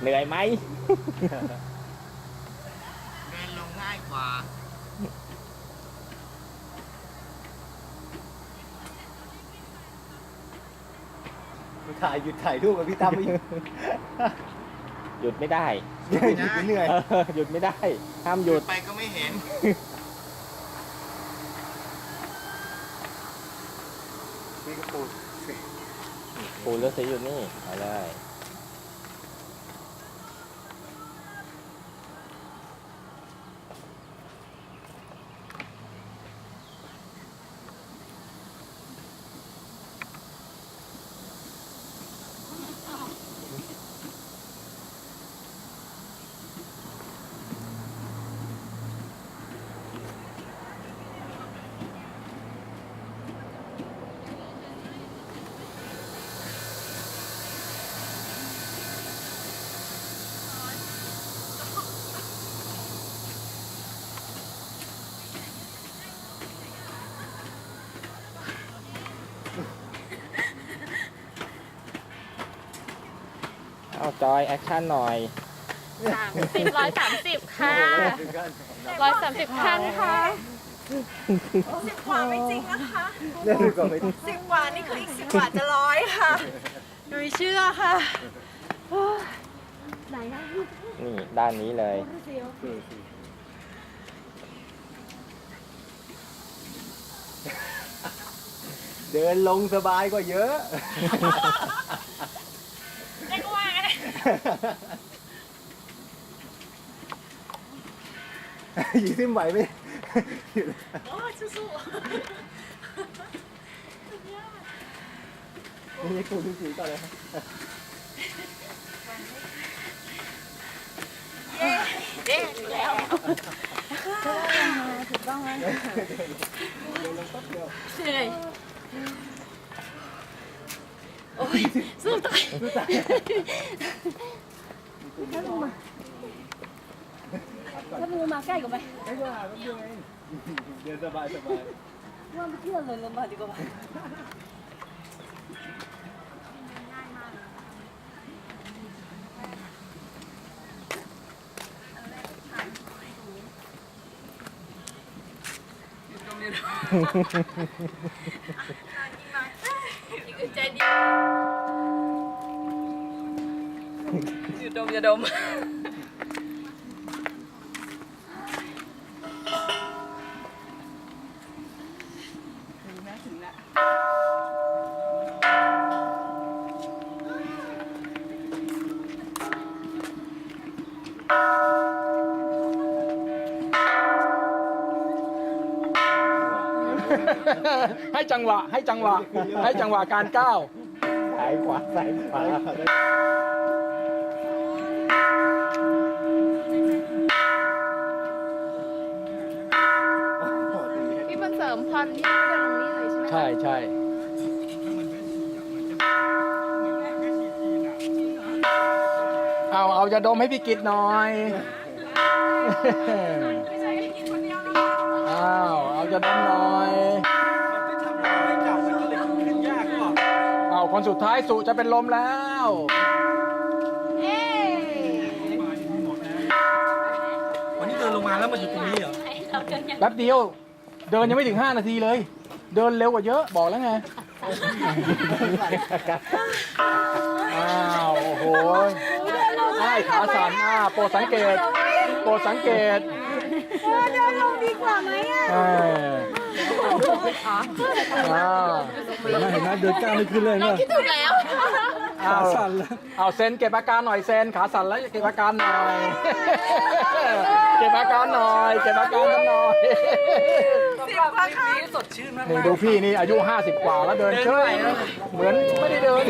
เหนื่อยไหมเดินลงง่ายกว่า ถ่ายหยุดถ่ายรูปกับพี่ตั้มไม่หยุดหยุดไม่ได้ หยุดเหนื่อย เออหยุดไม่ได้ ห้ามหยุด ไปก็ไม่เห็น นี่ก็ปูดปูเลือกสีอยู่นี่เอาเลย เอาจอยแอคชั่นหน่อย สามสิบร้อยสามสิบค่ะถึงกันร้อยสามสิบครั้งค่ะ สิบกว่าไม่จริงนะคะเรื่องก่อนไม่สิบกว่านี่คืออีกสิบกว่าจะร้อยค่ะหนูไม่เชื่อค่ะนี่ด้านนี้เลย เดินลงสบายกว่าเยอะได้ก็ว่า ไงยีซิมไหวไหมโอ้สู้นี่ปูดูสีก่อนเลยครับๆเย้ถูกแล้วเหนื่อย โอ้ยสู้ตายถ้ามูมาใกล้กันไหมไม่ว่าแป๊บเดียวเองเดินสบายสบายว่าไปเที่ยวเลยลงมาดีกว่าใจ อยู่ดมอย่าดมให้จังหวะ ให้จังหวะ ให้จังหวะการก้าวซ้ายขวาซ้ายขวา มันเสริมพรที่ไม่ได้ลงนี้เลยใช่ไหมคะใช่ใช่เอาเอาจะดมให้พี่กิตหน่อยอ้าวเอาจะดมหน่อยเอาคนสุดท้ายสุจะเป็นลมแล้ววันนี้เดินลงมาแล้วมาอยู่ตรงนี้เหรอ แป๊บเดียว เดินยังไม่ถึง 5 นาทีเลย เดินเร็วกว่าเยอะบอกแล้วไงอ้าวโอ้โหใช่ขาสั่นอ่าโปรดสังเกต โปรดสังเกตเดินลงดีกว่าไหมอะเอออ่าเห็นไหมเห็นไหมเดินก้าวไม่ขึ้นเลยเนี่ยถูกแล้ว เอาสั่นแล้วเอาเซนเก็บอาการหน่อยเซนขาสั่นแล้วเก็บอาการหน่อย เก็บอาการหน่อยเก็บอาการกันหน่อยสิบกว่าค่ะนี่ดูพี่นี่อายุ 50 กว่าแล้วเดินเชยเหมือนไม่ได้เดิน